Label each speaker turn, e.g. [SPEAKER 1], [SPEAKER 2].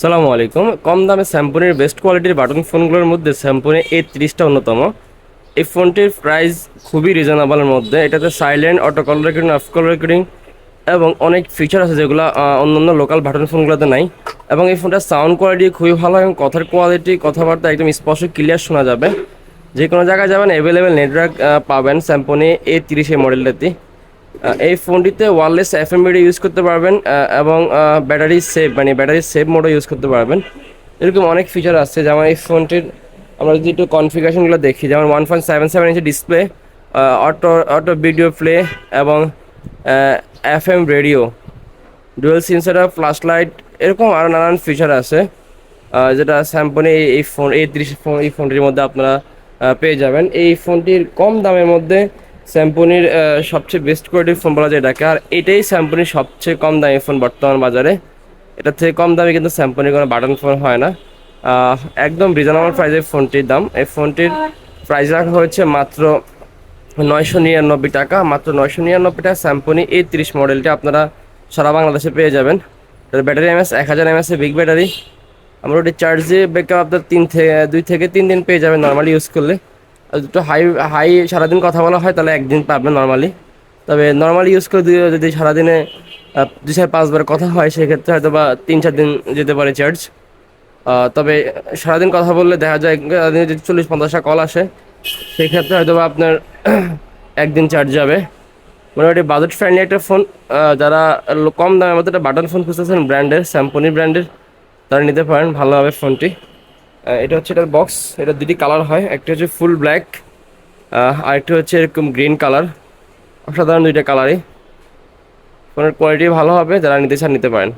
[SPEAKER 1] সালামু আলাইকুম। কম দামে স্যামপুনের বেস্ট কোয়ালিটির বাটন ফোনগুলোর মধ্যে স্যামপুনে এ তিরিশটা অন্যতম। এই ফোনটির প্রাইস খুবই রিজনেবলের মধ্যে। এটাতে silent auto call recording off call recording এবং অনেক ফিচার আছে যেগুলো অন্যান্য লোকাল বাটন ফোনগুলোতে নাই। এবং এই ফোনটার সাউন্ড কোয়ালিটি খুবই ভালো এবং কথার কোয়ালিটি কথাবার্তা একদম স্পষ্ট ক্লিয়ার শোনা যাবে। যে কোনো জায়গায় যাবেন অ্যাভেলেবেল নেটওয়ার্ক পাবেন স্যামপনে এ তিরিশে মডেলটাতে এই ফোনটিতে ওয়ারলেস এফ এম ইউজ করতে পারবেন এবং ব্যাটারি সেভ মানে ব্যাটারি সেভ মোডও ইউজ করতে পারবেন। এরকম অনেক ফিচার আছে, যেমন এই ফোনটির আমরা যদি একটু কনফিগারেশনগুলো দেখি, যেমন one point seven seven inch display auto auto video play এবং F M radio dual sensor flash light এরকম আরও নানান ফিচার আছে যেটা স্যামপনে এই ফোন এই ত্রিশ ফোন এই ফোনটির মধ্যে আপনারা পেয়ে যাবেন। এই ফোনটির কম দামের মধ্যে স্যামপনির সবচেয়ে বেস্ট কোয়ালিটির ফোন বলা যায় এটাকে। আর এটাই স্যামপনির সবচেয়ে কম দামি ফোন বর্তমান বাজারে। এটার থেকে কম দামে কিন্তু স্যামপনির কোনো বাটন ফোন হয় না। একদম রিজনেবল প্রাইসের ফোনটির দাম। এই ফোনটির প্রাইস রাখা হয়েছে মাত্র নয়শো নিরানব্বই টাকা। মাত্র নয়শো নিরানব্বই টাকা স্যাম্পনি এই তিরিশ মডেলটি আপনারা সারা বাংলাদেশে পেয়ে যাবেন। এর ব্যাটারি এমএস এক হাজার এমএস বিগ ব্যাটারি আমরা ওটি চার্জে ব্যাকআপ আপনার তিন থেকে, দুই থেকে তিন দিন পেয়ে যাবেন নর্মালি ইউজ করলে। দুটো হাই হাই সারাদিন কথা বলা হয়, তাহলে একদিন পাবেন নর্মালি তবে নর্মালি ইউজ করে যদি- যদি সারাদিনে দুই চার পাঁচবার কথা হয়, সেক্ষেত্রে হয়তো বা তিন চার দিন যেতে পারে চার্জ তবে সারাদিন কথা বললে দেখা যায়, সারাদিনে যদি চল্লিশ পঞ্চাশটা কল আসে সেই ক্ষেত্রে হয়তো বা আপনার একদিন চার্জ যাবে। মোটামুটি বাজেট ফ্রেন্ডলি একটা ফোন যারা কম দামের মধ্যে একটা বাটন ফোন খুঁজতেছেন ব্র্যান্ডের স্যাম্পনি ব্র্যান্ডের তারা নিতে পারেন, ভালো হবে ফোনটি এটা হচ্ছে এটার বক্স এটা দুটি কালার হয়, একটা হচ্ছে ফুল ব্ল্যাক আর একটা হচ্ছে এরকম গ্রিন কালার অসাধারণ দুইটা কালারই ফোনের কোয়ালিটি ভালো হবে, যারা নিতে চান নিতে পারেন।